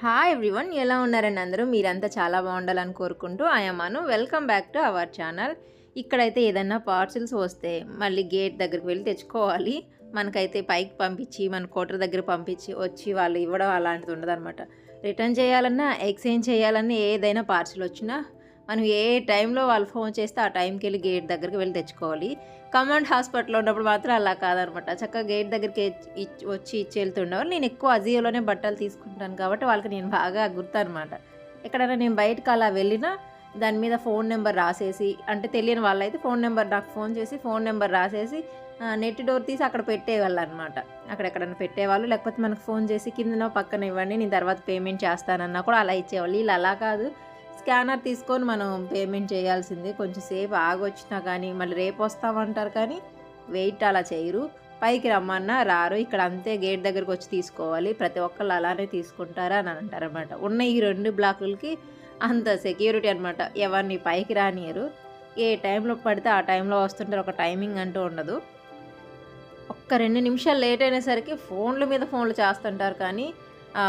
Hi everyone ఎలా ఉన్నారండి అందరూ? మీరంతా చాలా బాగుండాలని కోరుకుంటూ ఆయమాను welcome back to our channel ఇక్కడైతే ఏదన్నా పార్సిల్స్ వస్తే మళ్ళీ గేట్ దగ్గరికి వెళ్ళి తెచ్చుకోవాలి. మనకైతే పైకి పంపించి మన కోటర్ దగ్గర పంపించి వచ్చి వాళ్ళు ఇవ్వడం అలాంటిది ఉండదన్నమాట. రిటర్న్ చేయాలన్నా ఎక్స్చేంజ్ చేయాలన్నా ఏదైనా పార్సిల్ వచ్చినా మనం ఏ టైంలో వాళ్ళు ఫోన్ చేస్తే ఆ టైంకి వెళ్ళి గేట్ దగ్గరికి వెళ్ళి తెచ్చుకోవాలి. కమాండ్ హాస్పిటల్లో ఉన్నప్పుడు మాత్రం అలా కాదనమాట. చక్కగా గేట్ దగ్గరికి ఇచ్చి- వచ్చి ఇచ్చి వెళ్తుండేవారు నేను ఎక్కువ అజియోలోనే బట్టలు తీసుకుంటాను కాబట్టి వాళ్ళకి నేను బాగా గుర్తు అనమాట ఎక్కడైనా నేను బయటకు అలా వెళ్ళినా దాని మీద ఫోన్ నెంబర్ రాసేసి అంటే తెలియని వాళ్ళైతే ఫోన్ నెంబర్ నాకు ఫోన్ చేసి ఫోన్ నెంబర్ రాసేసి నెట్ డోర్ తీసి అక్కడ పెట్టేవాళ్ళు అనమాట. అక్కడ ఎక్కడైనా పెట్టేవాళ్ళు. లేకపోతే మనకు ఫోన్ చేసి కిందనో పక్కన ఇవ్వండి నేను తర్వాత పేమెంట్ చేస్తానన్నా కూడా అలా ఇచ్చేవాళ్ళు. వీళ్ళు అలా కాదు. స్కానర్ తీసుకొని మనం పేమెంట్ చేయాల్సిందే. కొంచెం సేపు ఆగొచ్చినా కానీ మళ్ళీ రేపు వస్తామంటారు కానీ వెయిట్ అలా చేయరు. పైకి రమ్మన్నా రారు. ఇక్కడ అంతే గేట్ దగ్గరకు వచ్చి తీసుకోవాలి. ప్రతి ఒక్కళ్ళు అలానే తీసుకుంటారా అని అంటారనమాట ఉన్న ఈ రెండు బ్లాకులకి అంత సెక్యూరిటీ అనమాట ఎవరిని పైకి రానియరు. ఏ టైంలో పడితే ఆ టైంలో వస్తుంటారు. ఒక టైమింగ్ అంటూ ఉండదు. ఒక్క రెండు నిమిషాలు లేట్ అయిన సరికి ఫోన్ల మీద ఫోన్లు చేస్తుంటారు కానీ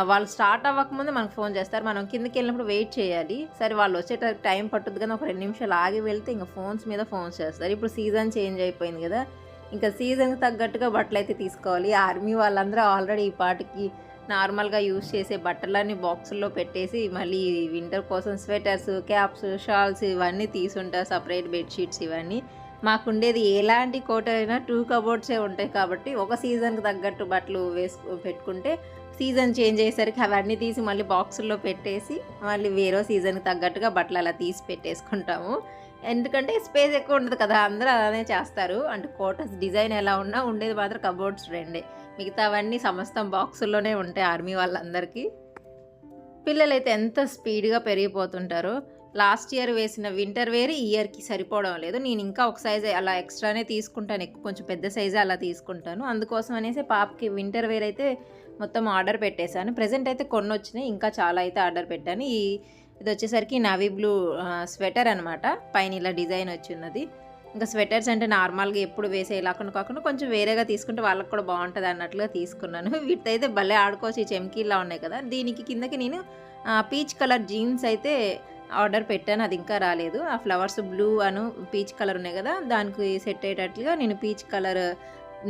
వాళ్ళు స్టార్ట్ అవ్వకముందే మనకు ఫోన్ చేస్తారు. మనం కిందకి వెళ్ళినప్పుడు వెయిట్ చేయాలి. సరే వాళ్ళు వచ్చేటప్పుడు టైం పట్టుద్ది కానీ ఒక రెండు నిమిషాలు ఆగి వెళ్తే ఇంకా ఫోన్స్ మీద ఫోన్స్ చేస్తారు. ఇప్పుడు సీజన్ చేంజ్ అయిపోయింది కదా ఇంకా సీజన్కి తగ్గట్టుగా బట్టలు అయితే తీసుకోవాలి. ఆర్మీ వాళ్ళందరూ ఆల్రెడీ ఈ పాటికి నార్మల్గా యూజ్ చేసే బట్టలన్నీ బాక్సుల్లో పెట్టేసి మళ్ళీ వింటర్ కోసం స్వెటర్స్ క్యాప్స్ షాల్స్ ఇవన్నీ తీసుంటారు. సపరేట్ బెడ్షీట్స్ ఇవన్నీ. మాకుండేది ఎలాంటి కోట అయినా టూ కబోర్డ్సే ఉంటాయి కాబట్టి ఒక సీజన్కి తగ్గట్టు బట్టలు వేసుకు పెట్టుకుంటే సీజన్ చేంజ్ అయ్యేసరికి అవన్నీ తీసి మళ్ళీ బాక్సుల్లో పెట్టేసి మళ్ళీ వేరే సీజన్కి తగ్గట్టుగా బట్టలు అలా తీసి పెట్టేసుకుంటాము. ఎందుకంటే స్పేస్ ఎక్కువ ఉండదు కదా అందరూ అలానే చేస్తారు. అంటే కోటస్ డిజైన్ ఎలా ఉన్నా ఉండేది మాత్రం కబోర్డ్స్ రెండే. మిగతావన్నీ సమస్తం బాక్సుల్లోనే ఉంటాయి ఆర్మీ వాళ్ళందరికీ. పిల్లలైతే ఎంత స్పీడ్గా పెరిగిపోతుంటారో లాస్ట్ ఇయర్ వేసిన వింటర్ వేర్ ఈ ఇయర్కి సరిపోవడం లేదు. నేను ఇంకా ఒక సైజ్ అలా ఎక్స్ట్రానే తీసుకుంటాను. ఎక్కువ కొంచెం పెద్ద సైజే అలా తీసుకుంటాను. అందుకోసం అనేసి పాపకి వింటర్ వేర్ అయితే మొత్తం ఆర్డర్ పెట్టేశాను. ప్రజెంట్ అయితే కొన్ని వచ్చినాయి ఇంకా చాలా అయితే ఆర్డర్ పెట్టాను. ఈ ఇది వచ్చేసరికి నవీ బ్లూ స్వెటర్ అనమాట పైన ఇలా డిజైన్ వచ్చి ఉన్నది ఇంకా స్వెటర్స్ అంటే నార్మల్గా ఎప్పుడు వేసేలా కాకుండా కొంచెం వేరేగా తీసుకుంటే వాళ్ళకి కూడా బాగుంటుంది అన్నట్లుగా తీసుకున్నాను. వీటితో అయితే భలే ఆడుకోవచ్చు. ఈ చెమ్కీలా ఉన్నాయి కదా. దీనికి కిందకి నేను పీచ్ కలర్ జీన్స్ అయితే ఆర్డర్ పెట్టాను అది ఇంకా రాలేదు. ఆ ఫ్లవర్స్ బ్లూ అను పీచ్ కలర్ ఉన్నాయి కదా దానికి సెట్ అయ్యేటట్లుగా నేను పీచ్ కలర్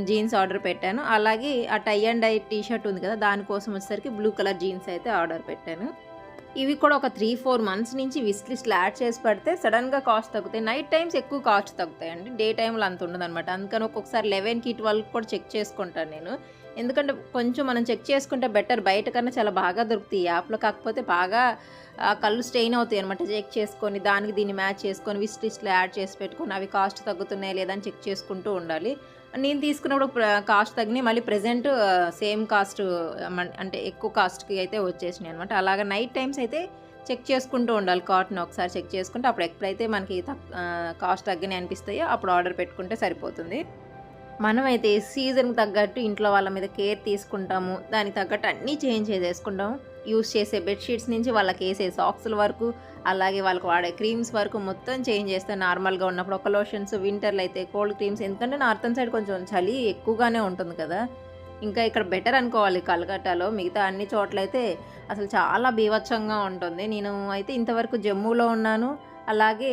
జీన్స్ ఆర్డర్ పెట్టాను. అలాగే ఆ tie and dye T shirt ఉంది కదా దానికోసం వచ్చేసరికి బ్లూ కలర్ జీన్స్ అయితే ఆర్డర్ పెట్టాను. ఇవి కూడా ఒక త్రీ ఫోర్ మంత్స్ నుంచి విస్ట్ లిస్ట్లో యాడ్ చేసి పడితే సడన్గా కాస్ట్ తగ్గుతాయి. నైట్ టైమ్స్ ఎక్కువ కాస్ట్ తగ్గుతాయి అండి డే టైంలో అంత ఉండదు అనమాట అందుకని ఒక్కొక్కసారి లెవెన్కి ట్వెల్వ్ కూడా చెక్ చేసుకుంటాను నేను. ఎందుకంటే కొంచెం మనం చెక్ చేసుకుంటే బెటర్. బయట కన్నా చాలా బాగా దొరుకుతాయి ఈ యాప్లో. కాకపోతే బాగా కళ్ళు స్ట్రెయిన్ అవుతాయి అనమాట చెక్ చేసుకొని దానికి దీన్ని మ్యాచ్ చేసుకొని విస్ లిస్ట్లో యాడ్ చేసి పెట్టుకొని అవి కాస్ట్ తగ్గుతున్నాయి లేదని చెక్ చేసుకుంటూ ఉండాలి. నేను తీసుకున్నప్పుడు కాస్ట్ తగ్గినాయి. మళ్ళీ ప్రజెంట్ సేమ్ కాస్ట్ అంటే ఎక్కువ కాస్ట్కి అయితే వచ్చేసినాయి అనమాట అలాగా నైట్ టైమ్స్ అయితే చెక్ చేసుకుంటూ ఉండాలి. కాటన్ ఒకసారి చెక్ చేసుకుంటే అప్పుడు ఎప్పుడైతే మనకి తక్- కాస్ట్ తగ్గినాయి అనిపిస్తాయో అప్పుడు ఆర్డర్ పెట్టుకుంటే సరిపోతుంది. మనమైతే సీజన్కి తగ్గట్టు ఇంట్లో వాళ్ళ మీద కేర్ తీసుకుంటాము. దానికి తగ్గట్టు అన్నీ చేంజ్ చేసేసుకుంటాము యూస్ చేసే బెడ్షీట్స్ నుంచి వాళ్ళకి వేసే సాక్స్ల వరకు అలాగే వాళ్ళకి వాడే క్రీమ్స్ వరకు మొత్తం చేంజ్ చేస్తాం నార్మల్గా ఉన్నప్పుడు ఒక లోషన్స్ వింటర్లో అయితే కోల్డ్ క్రీమ్స్ ఎందుకంటే నార్థన్ సైడ్ కొంచెం చలి ఎక్కువగానే ఉంటుంది కదా. ఇంకా ఇక్కడ బెటర్ అనుకోవాలి కలకట్టాలో మిగతా అన్ని చోట్లయితే అసలు చాలా బీభత్సంగా ఉంటుంది. నేను అయితే ఇంతవరకు జమ్మూలో ఉన్నాను. అలాగే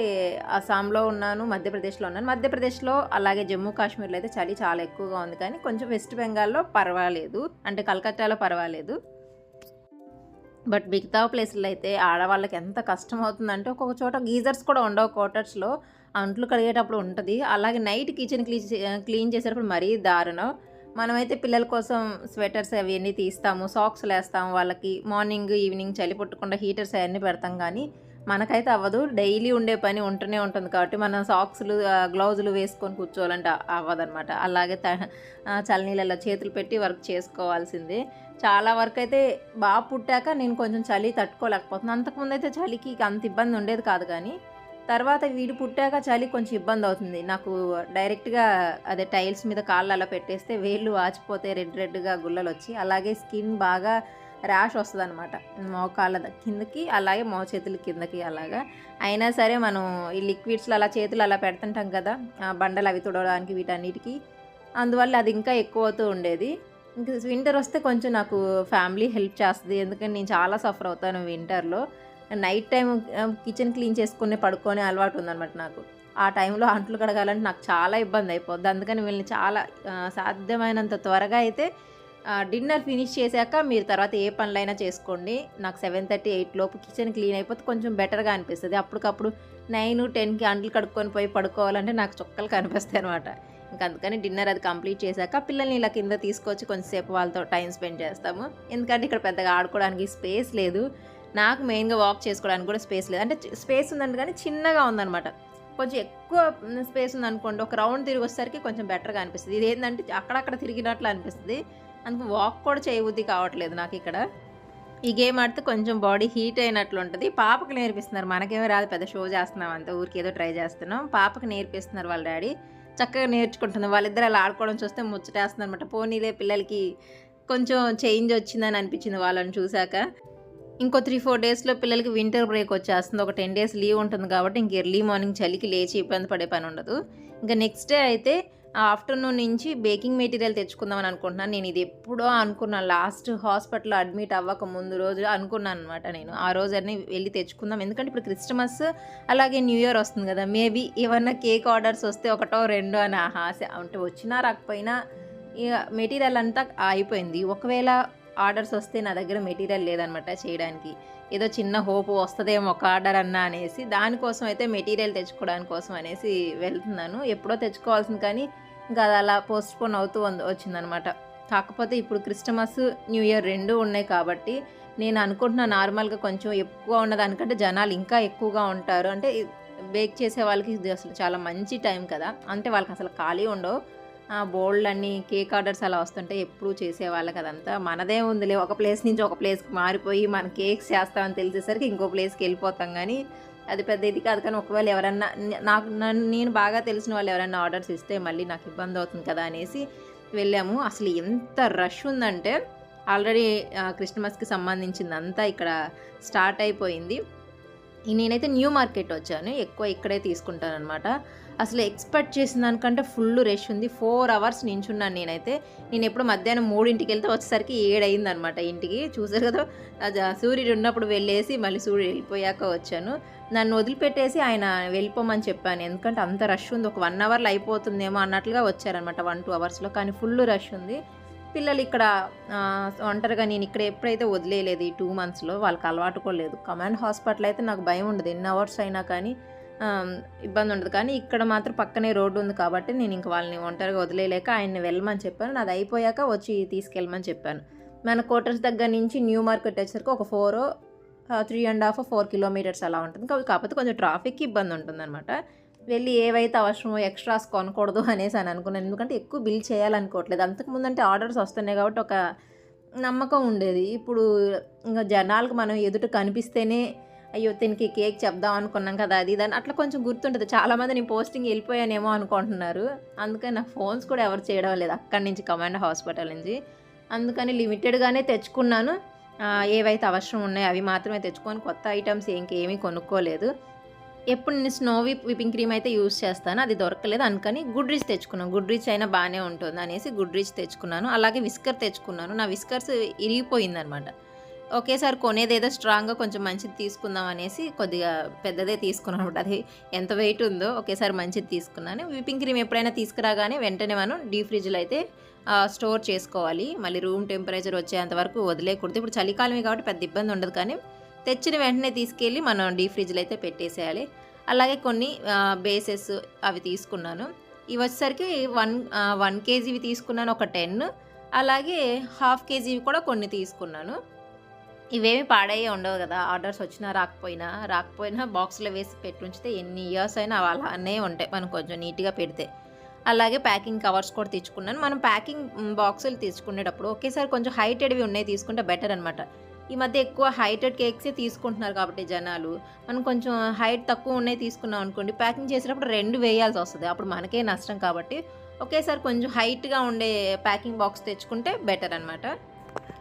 అస్సాంలో ఉన్నాను మధ్యప్రదేశ్లో ఉన్నాను. మధ్యప్రదేశ్లో అలాగే జమ్మూ కాశ్మీర్లో అయితే చలి చాలా ఎక్కువగా ఉంది కానీ కొంచెం వెస్ట్ బెంగాల్లో పర్వాలేదు. అంటే కలకత్తాలో పర్వాలేదు. బట్ మిగతా ప్లేసుల్లో అయితే ఆడవాళ్ళకి ఎంత కష్టం అవుతుందంటే ఒక్కొక్క చోట గీజర్స్ కూడా ఉండవు క్వార్టర్స్లో. అంట్లు కడిగేటప్పుడు ఉంటుంది. అలాగే నైట్ కిచెన్ క్లీన్ క్లీన్ చేసేటప్పుడు మరీ దారుణం. మనమైతే పిల్లల కోసం స్వెటర్స్ అవన్నీ తీస్తాము సాక్స్లు వేస్తాము వాళ్ళకి. మార్నింగ్ ఈవినింగ్ చలి పుట్టకుండా హీటర్స్ అవన్నీ పెడతాం కానీ మనకైతే అవ్వదు. డైలీ ఉండే పని ఉంటూనే ఉంటుంది కాబట్టి మనం సాక్స్లు గ్లౌజులు వేసుకొని కూర్చోవాలంటే అవ్వదన్నమాట. అలాగే త ఆ, చేతులు పెట్టి వర్క్ చేసుకోవాల్సిందే. చాలా వరకు అయితే బాగా పుట్టాక నేను కొంచెం చలి తట్టుకోలేకపోతున్నాను అంతకుముందు అయితే చలికి అంత ఇబ్బంది ఉండేది కాదు కానీ తర్వాత వీడు పుట్టాక చలి కొంచెం ఇబ్బంది అవుతుంది. నాకు డైరెక్ట్గా అదే టైల్స్ మీద కాళ్ళు అలా పెట్టేస్తే వేళ్ళు వాచిపోతే రెడ్ రెడ్గా గుల్లలు వచ్చి అలాగే స్కిన్ బాగా ర్యాష్ వస్తుంది అనమాట మోకాళ్ళ కిందకి అలాగే మో చేతుల కిందకి అలాగా. అయినా సరే మనం ఈ లిక్విడ్స్లో అలా చేతులు అలా పెడుతుంటాం కదా బండలు అవి తుడవడానికి వీటన్నిటికీ. అందువల్ల అది ఇంకా ఎక్కువ అవుతూ ఉండేది. ఇంకా వింటర్ వస్తే కొంచెం నాకు ఫ్యామిలీ హెల్ప్ చేస్తుంది. ఎందుకంటే నేను చాలా సఫర్ అవుతాను వింటర్లో. నైట్ టైం కిచెన్ క్లీన్ చేసుకుని పడుకొని అలవాటు ఉందన్నమాట నాకు. ఆ టైంలో అంట్లు కడగాలంటే నాకు చాలా ఇబ్బంది అయిపోద్ది. అందుకని వీళ్ళని చాలా సాధ్యమైనంత త్వరగా అయితే డిన్నర్ ఫినిష్ చేశాక మీరు తర్వాత ఏ పనులైనా చేసుకోండి. నాకు సెవెన్ థర్టీ ఎయిట్ లోపు కిచెన్ క్లీన్ అయిపోతే కొంచెం బెటర్గా అనిపిస్తుంది. అప్పటికప్పుడు నైన్ టెన్కి అండ్లు కడుక్కొని పోయి పడుకోవాలంటే నాకు చుక్కలు కనిపిస్తాయి అనమాట ఇంకా అందుకని డిన్నర్ అది కంప్లీట్ చేశాక పిల్లల్ని ఇలా కింద తీసుకొచ్చి కొంచెంసేపు వాళ్ళతో టైం స్పెండ్ చేస్తాము. ఎందుకంటే ఇక్కడ పెద్దగా ఆడుకోవడానికి స్పేస్ లేదు. నాకు మెయిన్గా వాక్ చేసుకోవడానికి కూడా స్పేస్ లేదు. అంటే స్పేస్ ఉందంటే కానీ చిన్నగా ఉందన్నమాట. కొంచెం ఎక్కువ స్పేస్ ఉందనుకోండి ఒక రౌండ్ తిరిగి వచ్చేసరికి కొంచెం బెటర్గా అనిపిస్తుంది. ఇది ఏంటంటే అక్కడక్కడ తిరిగినట్లు అనిపిస్తుంది. అందుకు వాక్ కూడా చేయబుద్ధి కావట్లేదు నాకు ఇక్కడ. ఈ గేమ్ ఆడితే కొంచెం బాడీ హీట్ అయినట్లు ఉంటుంది. పాపకు నేర్పిస్తున్నారు. మనకేమో రాదు. పెద్ద షో చేస్తున్నాం అంత. ఊరికి ఏదో ట్రై చేస్తున్నాం. పాపకు నేర్పిస్తున్నారు వాళ్ళ డాడీ చక్కగా నేర్చుకుంటుంది. వాళ్ళిద్దరు అలా ఆడుకోవడం చూస్తే ముచ్చటేస్తుంది అనమాట పోనీలే పిల్లలకి కొంచెం చేంజ్ వచ్చిందని అనిపించింది వాళ్ళని చూశాక. ఇంకో త్రీ ఫోర్ డేస్లో పిల్లలకి వింటర్ బ్రేక్ వచ్చేస్తుంది. ఒక టెన్ డేస్ లీవ్ ఉంటుంది కాబట్టి ఇంక ఎర్లీ మార్నింగ్ చలికి లేచి ఇబ్బంది పడే పని ఉండదు. ఇంకా నెక్స్ట్ డే అయితే ఆఫ్టర్నూన్ నుంచి బేకింగ్ మెటీరియల్ తెచ్చుకుందామని అనుకుంటున్నాను. నేను ఇది ఎప్పుడో అనుకున్నాను లాస్ట్ హాస్పిటల్లో అడ్మిట్ అవ్వక ముందు రోజు అనుకున్నాను అనమాట నేను. ఆ రోజు అన్నీ వెళ్ళి తెచ్చుకుందాం. ఎందుకంటే ఇప్పుడు క్రిస్టమస్ అలాగే న్యూ ఇయర్ వస్తుంది కదా మేబీ ఏమన్నా కేక్ ఆర్డర్స్ వస్తే ఒకటో రెండో అని ఆ ఆశ. అంటే వచ్చినా రాకపోయినా ఇక మెటీరియల్ అంతా అయిపోయింది. ఒకవేళ ఆర్డర్స్ వస్తే నా దగ్గర మెటీరియల్ లేదనమాట చేయడానికి. ఏదో చిన్న హోప్ వస్తుందేమో ఒక ఆర్డర్ అన్నా అనేసి దానికోసం అయితే మెటీరియల్ తెచ్చుకోవడానికి కోసం అనేసి వెళ్తున్నాను. ఎప్పుడో తెచ్చుకోవాల్సింది కానీ ఇంకా అది అలా పోస్ట్పోన్ అవుతూ ఉంది- వచ్చిందనమాట. కాకపోతే ఇప్పుడు క్రిస్టమస్ న్యూ ఇయర్ రెండు ఉన్నాయి కాబట్టి నేను అనుకుంటున్నా నార్మల్గా కొంచెం ఎక్కువ ఉన్నదానికంటే జనాలు ఇంకా ఎక్కువగా ఉంటారు. అంటే బేక్ చేసే వాళ్ళకి ఇది అసలు చాలా మంచి టైం కదా. అంటే వాళ్ళకి అసలు ఖాళీ ఉండవు. బోల్డ్ అన్ని కేక్ ఆర్డర్స్ అలా వస్తుంటే ఎప్పుడు చేసే వాళ్ళకి అదంతా మనదే ఉందిలే ఒక ప్లేస్ నుంచి ఒక ప్లేస్కి మారిపోయి మన కేక్స్ చేస్తామని తెలిసేసరికి ఇంకో ప్లేస్కి వెళ్ళిపోతాం కానీ అది పెద్ద ఇది కాదు కానీ ఒకవేళ ఎవరన్నా నాకు నన్ను నేను బాగా తెలిసిన వాళ్ళు ఎవరైనా ఆర్డర్స్ ఇస్తే మళ్ళీ నాకు ఇబ్బంది అవుతుంది కదా అనేసి వెళ్ళాము. అసలు ఎంత రష్ ఉందంటే ఆల్రెడీ క్రిస్మస్కి సంబంధించిందంతా ఇక్కడ స్టార్ట్ అయిపోయింది. నేనైతే న్యూ మార్కెట్ వచ్చాను. ఎక్కువ ఇక్కడే తీసుకుంటాను అనమాట అసలు ఎక్స్పెక్ట్ చేసిన దానికంటే ఫుల్ రష్ ఉంది. ఫోర్ అవర్స్ నించున్నాను నేనైతే. నేను ఎప్పుడు మధ్యాహ్నం మూడింటికి వెళ్తే వచ్చేసరికి ఏడైంది అనమాట ఇంటికి. చూసారు కదా సూర్యుడు ఉన్నప్పుడు వెళ్ళేసి మళ్ళీ సూర్యుడు వెళ్ళిపోయాక వచ్చాను. నన్ను వదిలిపెట్టేసి ఆయన వెళ్ళిపోమని చెప్పాను. ఎందుకంటే అంత రష్ ఉంది. ఒక వన్ అవర్లో అయిపోతుందేమో అన్నట్లుగా వచ్చారనమాట వన్ టూ అవర్స్లో కానీ ఫుల్ రష్ ఉంది. పిల్లలు ఇక్కడ ఒంటరిగా నేను ఇక్కడ ఎప్పుడైతే వదిలేయలేదు ఈ టూ మంత్స్లో వాళ్ళకి అలవాటు కూడా లేదు. కమాండ్ హాస్పిటల్ అయితే నాకు భయం ఉండదు. ఎన్ని అవర్స్ అయినా కానీ ఇబ్బంది ఉండదు. కానీ ఇక్కడ మాత్రం పక్కనే రోడ్డు ఉంది కాబట్టి నేను ఇంక వాళ్ళని ఒంటరిగా వదిలేయలేక ఆయన్ని వెళ్ళమని చెప్పాను. అది అయిపోయాక వచ్చి తీసుకెళ్ళమని చెప్పాను. మన క్వార్టర్స్ దగ్గర నుంచి న్యూ మార్కెట్ వచ్చేసరికి ఒక four three and half four kilometres అలా ఉంటుంది. కాకపోతే కొంచెం ట్రాఫిక్ ఇబ్బంది ఉంటుందన్నమాట. వెళ్ళి ఏవైతే అవసరమో ఎక్స్ట్రాస్ కొనకూడదు అనేసి అని అనుకున్నాను. ఎందుకంటే ఎక్కువ బిల్ చేయాలనుకోవట్లేదు. అంతకుముందు అంటే ఆర్డర్స్ వస్తున్నాయి కాబట్టి ఒక నమ్మకం ఉండేది. ఇప్పుడు ఇంకా జనాలకు మనం ఎదుట కనిపిస్తేనే అయ్యో దీనికి కేక్ చెప్దాం అనుకున్నాం కదా అది దాన్ని అట్లా కొంచెం గుర్తుంటుంది. చాలామంది నేను పోస్టింగ్ వెళ్ళిపోయానేమో అనుకుంటున్నారు. అందుకని నాకు ఫోన్స్ కూడా ఎవరు చేయడం లేదు. అక్కడి నుంచి కమాండ్ హాస్పిటల్ నుంచి. అందుకని లిమిటెడ్గానే తెచ్చుకున్నాను. ఏవైతే అవసరం ఉన్నాయో అవి మాత్రమే తెచ్చుకొని కొత్త ఐటమ్స్ ఇంకేమీ కొనుక్కోలేదు. ఎప్పుడు నేను స్నో విప్ విపింగ్ క్రీమ్ అయితే యూస్ చేస్తాను. అది దొరకలేదు. అందుకని గుడ్ రిచ్ తెచ్చుకున్నాను. గుడ్ రిచ్ అయినా బాగానే ఉంటుంది అనేసి గుడ్ రిచ్ తెచ్చుకున్నాను. అలాగే విస్కర్ తెచ్చుకున్నాను. నా విస్కర్స్ ఇరిగిపోయిందనమాట ఒకేసారి కొనేది ఏదో స్ట్రాంగ్గా కొంచెం మంచిది తీసుకుందాం అనేసి కొద్దిగా పెద్దదే తీసుకున్నాను అనమాట అది ఎంత వెయిట్ ఉందో ఒకేసారి మంచిది తీసుకున్నాను. విపింగ్ క్రీమ్ ఎప్పుడైనా తీసుకురాగానే వెంటనే మనం డీ ఫ్రిడ్జ్లో అయితే స్టోర్ చేసుకోవాలి. మళ్ళీ రూమ్ టెంపరేచర్ వచ్చేంత వరకు వదిలేకూడదు ఇప్పుడు చలికాలమే కాబట్టి పెద్ద ఇబ్బంది ఉండదు కానీ తెచ్చిన వెంటనే తీసుకెళ్ళి మనం డీ ఫ్రిడ్జ్లో అయితే పెట్టేసేయాలి. అలాగే కొన్ని బేసెస్ అవి తీసుకున్నాను. ఇవి వచ్చేసరికి వన్ వన్ కేజీవి తీసుకున్నాను ఒక టెన్. అలాగే హాఫ్ కేజీవి కూడా కొన్ని తీసుకున్నాను. ఇవేమి పాడయ్యే ఉండవు కదా. ఆర్డర్స్ వచ్చినా రాకపోయినా రాకపోయినా బాక్స్లో వేసి పెట్టి ఉంచితే ఎన్ని ఇయర్స్ అయినా అవి అలానే ఉంటాయి. మనం కొంచెం నీట్గా పెడితే. అలాగే ప్యాకింగ్ కవర్స్ కూడా తెచ్చుకున్నాను. మనం ప్యాకింగ్ బాక్సులు తీసుకునేటప్పుడు ఒకేసారి కొంచెం హైటెడ్వి ఉన్నాయి తీసుకుంటే బెటర్ అనమాట ఈ మధ్య ఎక్కువ హైటెడ్ కేక్సే తీసుకుంటున్నారు కాబట్టి జనాలు. మనం కొంచెం హైట్ తక్కువ ఉన్నాయి తీసుకున్నాం అనుకోండి ప్యాకింగ్ చేసేటప్పుడు రెండు వేయాల్సి వస్తుంది. అప్పుడు మనకే నష్టం కాబట్టి ఒకేసారి కొంచెం హైట్గా ఉండే ప్యాకింగ్ బాక్స్ తెచ్చుకుంటే బెటర్ అనమాట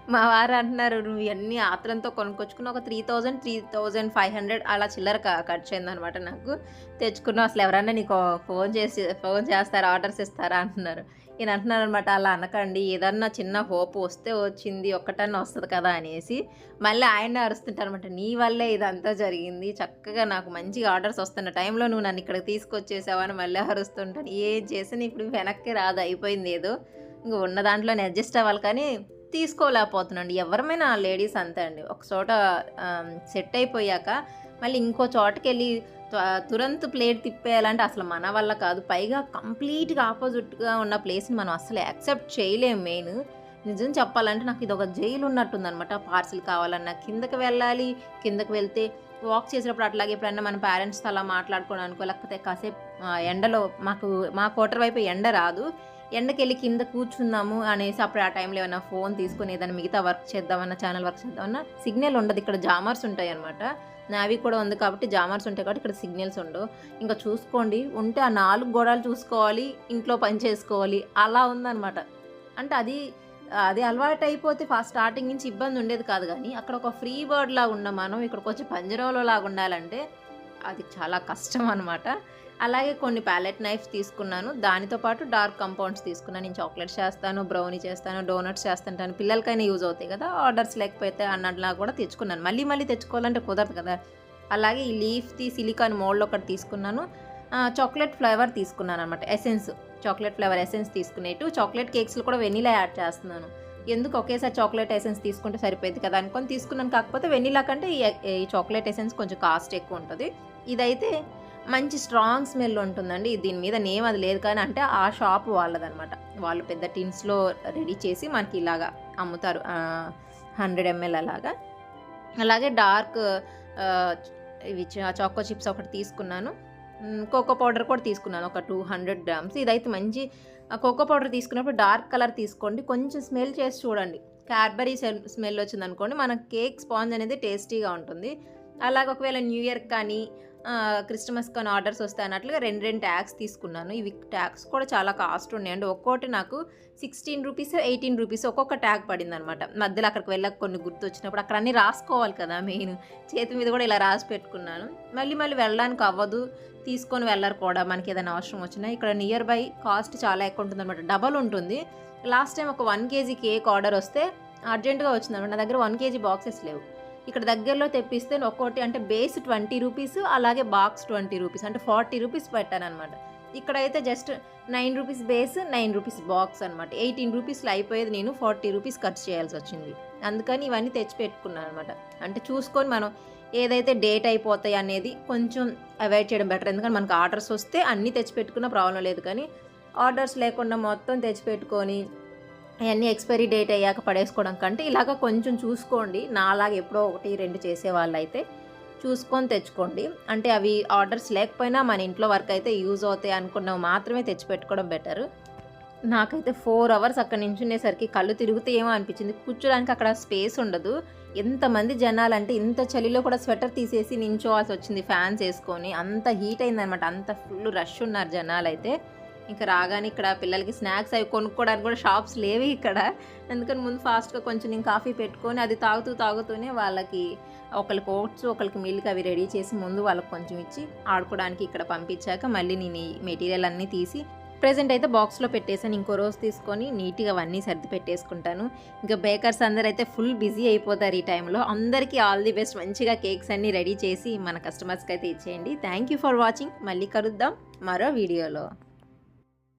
మా వారు అంటున్నారు నువ్వు ఇవన్నీ ఆత్రంతో కొనుక్కొచ్చుకున్న ఒక three thousand three thousand five hundred అలా చిల్లర ఖర్చు అయిందనమాట నాకు. తెచ్చుకున్నావు అసలు ఎవరన్నా నీకు ఫోన్ చేసి ఫోన్ చేస్తారా ఆర్డర్స్ ఇస్తారా? అంటున్నారు. ఈయన అంటున్నారు అనమాట అలా అనకండి ఏదన్నా చిన్న హోప్ వస్తే వచ్చింది ఒక్కటన్నా వస్తుంది కదా అనేసి. మళ్ళీ ఆయన అరుస్తుంటారు అనమాట నీ వల్లే ఇదంతా జరిగింది చక్కగా నాకు మంచిగా ఆర్డర్స్ వస్తున్న టైంలో నువ్వు నన్ను ఇక్కడికి తీసుకొచ్చేసావని మళ్ళీ అరుస్తుంటాను ఏం చేసినా ఇప్పుడు వెనక్కి రాదు అయిపోయింది ఏదో. ఇంక ఉన్న దాంట్లోనే అడ్జస్ట్ అవ్వాలి కానీ తీసుకోలేకపోతున్నాండి ఎవరమైనా లేడీస్ అంతే అండి. ఒక చోట సెట్ అయిపోయాక మళ్ళీ ఇంకో చోటకి వెళ్ళి త్వ- తురంత్ ప్లేట్ తిప్పేయాలంటే అసలు మన వల్ల కాదు. పైగా కంప్లీట్గా ఆపోజిట్గా ఉన్న ప్లేస్ని మనం అసలు యాక్సెప్ట్ చేయలేం మెయిన్. నిజం చెప్పాలంటే నాకు ఇది ఒక జైలు ఉన్నట్టుందనమాట పార్సిల్ కావాలన్నా కిందకి వెళ్ళాలి. కిందకి వెళ్తే వాక్ చేసినప్పుడు అట్లాగే ఎప్పుడన్నా మన పేరెంట్స్తో అలా మాట్లాడుకోవడం లేకపోతే కాసేపు ఎండలో మాకు మా కోటర్ వైపు ఎండ రాదు. ఎండకెళ్ళి కింద కూర్చుందాము అనేసి అప్పుడు ఆ టైంలో ఏమైనా ఫోన్ తీసుకొని ఏదైనా మిగతా వర్క్ చేద్దామన్నా ఛానల్ వర్క్ చేద్దామన్నా సిగ్నల్ ఉండదు. ఇక్కడ జామర్స్ ఉంటాయి అనమాట నావి కూడా ఉంది కాబట్టి జామర్స్ ఉంటాయి కాబట్టి ఇక్కడ సిగ్నల్స్ ఉండవు. ఇంకా చూసుకోండి. ఉంటే ఆ నాలుగు గోడలు చూసుకోవాలి ఇంట్లో పని చేసుకోవాలి. అలా ఉందన్నమాట. అంటే అది అది అలవాటు అయిపోతే ఫస్ట్ స్టార్టింగ్ నుంచి ఇబ్బంది ఉండేది కాదు కానీ అక్కడ ఒక ఫ్రీ బర్డ్ లాగా ఉన్న మనం ఇక్కడికి వచ్చి పంజరంలో లాగా ఉండాలంటే అది చాలా కష్టం అనమాట అలాగే కొన్ని ప్యాలెట్ నైఫ్స్ తీసుకున్నాను. దానితో పాటు డార్క్ కంపౌండ్స్ తీసుకున్నాను నేను చాక్లెట్స్ చేస్తాను బ్రౌనీ చేస్తాను డోనట్స్ చేస్తుంటాను. పిల్లలకైనా యూజ్ అవుతాయి కదా ఆర్డర్స్ లేకపోతే అన్నట్లా కూడా తెచ్చుకున్నాను. మళ్ళీ మళ్ళీ తెచ్చుకోవాలంటే కుదరదు కదా. అలాగే ఈ లీఫ్ది సిలికాన్ మోల్డ్ ఒకటి తీసుకున్నాను. చాక్లెట్ ఫ్లేవర్ తీసుకున్నాను అనమాట ఎసెన్స్ చాక్లెట్ ఫ్లేవర్ ఎసెన్స్ తీసుకునేట్టు చాక్లెట్ కేక్స్లో కూడా వెనీలా యాడ్ చేస్తున్నాను. ఎందుకు ఒకేసారి చాక్లెట్ ఎసెన్స్ తీసుకుంటే సరిపోయింది కదా అనుకొని తీసుకున్నాను. కాకపోతే వెనీలా కంటే ఈ చాక్లెట్ ఎసెన్స్ కొంచెం కాస్ట్ ఎక్కువ ఉంటుంది. ఇదైతే మంచి స్ట్రాంగ్ స్మెల్ ఉంటుందండి. దీని మీద నేమ్ అది లేదు కానీ అంటే ఆ షాప్ వాళ్ళదనమాట. వాళ్ళు పెద్ద టిన్స్లో రెడీ చేసి మనకి ఇలాగా అమ్ముతారు. హండ్రెడ్ ఎంఎల్ అలాగా. అలాగే డార్క్ ఇవి చాకో చిప్స్ ఒకటి తీసుకున్నాను. కోకో పౌడర్ కూడా తీసుకున్నాను. ఒక టూ హండ్రెడ్ గ్రామ్స్. ఇదైతే మంచి కోకో పౌడర్ తీసుకున్నప్పుడు డార్క్ కలర్ తీసుకోండి. కొంచెం స్మెల్ చేసి చూడండి. క్యాడ్బరీ స్మెల్ వచ్చింది అనుకోండి మన కేక్ స్పాంజ్ అనేది టేస్టీగా ఉంటుంది. అలాగే ఒకవేళ న్యూ ఇయర్ కానీ ఆ, క్రిస్టమస్ కానీ ఆర్డర్స్ వస్తాయి అన్నట్లుగా రెండు రెండు ట్యాగ్స్ తీసుకున్నాను. ఇవి ట్యాగ్స్ కూడా చాలా కాస్ట్ ఉన్నాయండి ఒక్కోటి నాకు సిక్స్టీన్ రూపీస్ ఎయిటీన్ రూపీస్ ఒక్కొక్క ట్యాగ్ పడింది అనమాట మధ్యలో అక్కడికి వెళ్ళక కొన్ని గుర్తు వచ్చినప్పుడు అక్కడ అన్నీ రాసుకోవాలి కదా మెయిన్. చేతి మీద కూడా ఇలా రాసి పెట్టుకున్నాను. మళ్ళీ మళ్ళీ వెళ్ళడానికి అవ్వదు. తీసుకొని వెళ్ళరు కూడా మనకి ఏదైనా అవసరం వచ్చినా. ఇక్కడ నియర్ బై కాస్ట్ చాలా ఎక్కువ ఉంటుంది అనమాట డబల్ ఉంటుంది. లాస్ట్ టైం ఒక వన్ కేజీ కేక్ ఆర్డర్ వస్తే అర్జెంటుగా వచ్చింది అనమాట నా దగ్గర వన్ కేజీ బాక్సెస్ లేవు. ఇక్కడ దగ్గరలో తెప్పిస్తే ఒక్కోటి అంటే బేస్ ట్వంటీ రూపీస్ అలాగే బాక్స్ ట్వంటీ రూపీస్ అంటే ఫార్టీ రూపీస్ పెట్టాను అనమాట ఇక్కడైతే just nine rupees base nine rupees box అనమాట ఎయిటీన్ రూపీస్లో అయిపోయేది నేను ఫార్టీ రూపీస్ ఖర్చు చేయాల్సి వచ్చింది. అందుకని ఇవన్నీ తెచ్చి పెట్టుకున్నాను అనమాట అంటే చూసుకొని మనం ఏదైతే డేట్ అయిపోతాయి అనేది కొంచెం అవాయిడ్ చేయడం బెటర్ ఎందుకంటే మనకు ఆర్డర్స్ వస్తే అన్నీ తెచ్చిపెట్టుకున్న ప్రాబ్లం లేదు. కానీ ఆర్డర్స్ లేకుండా మొత్తం తెచ్చిపెట్టుకొని అవన్నీ ఎక్స్పైరీ డేట్ అయ్యాక పడేసుకోవడం కంటే ఇలాగ కొంచెం చూసుకోండి. నాలాగా ఎప్పుడో ఒకటి రెండు చేసేవాళ్ళు అయితే చూసుకొని తెచ్చుకోండి. అంటే అవి ఆర్డర్స్ లేకపోయినా మన ఇంట్లో వర్క్ అయితే యూజ్ అవుతాయి అనుకున్నవి మాత్రమే తెచ్చి పెట్టుకోవడం బెటర్. నాకైతే ఫోర్ అవర్స్ అక్కడ నించునేసరికి కళ్ళు తిరుగుతే ఏమో అనిపించింది. కూర్చోడానికి అక్కడ స్పేస్ ఉండదు. ఎంతమంది జనాలు అంటే ఇంత చలిలో కూడా స్వెటర్ తీసేసి నించోవాల్సి వచ్చింది ఫ్యాన్స్ వేసుకొని. అంత హీట్ అయిందనమాట. అంత ఫుల్ రష్ ఉన్నారు జనాలు అయితే ఇంకా రాగానే ఇక్కడ పిల్లలకి స్నాక్స్ అవి కొనుక్కోవడానికి కూడా షాప్స్ లేవు ఇక్కడ. అందుకని ముందు ఫాస్ట్గా కొంచెం నేను కాఫీ పెట్టుకొని అది తాగుతూ తాగుతూనే వాళ్ళకి ఒకరికి ఓట్స్ ఒకరికి మిల్క్ అవి రెడీ చేసి ముందు వాళ్ళకి కొంచెం ఇచ్చి ఆడుకోవడానికి ఇక్కడ పంపించాక మళ్ళీ నేను ఈ మెటీరియల్ అన్నీ తీసి ప్రజెంట్ అయితే బాక్స్లో పెట్టేసాను ఇంకో రోజు తీసుకొని నీట్గా అవన్నీ సర్ది పెట్టేసుకుంటాను. ఇంకా బేకర్స్ అందరూ అయితే ఫుల్ బిజీ అయిపోతారు ఈ టైంలో. అందరికీ ఆల్ ది బెస్ట్. మంచిగా కేక్స్ అన్నీ రెడీ చేసి మన కస్టమర్స్కి అయితే ఇచ్చేయండి. Thank you for watching. మళ్ళీ కలుద్దాం మరో వీడియోలో.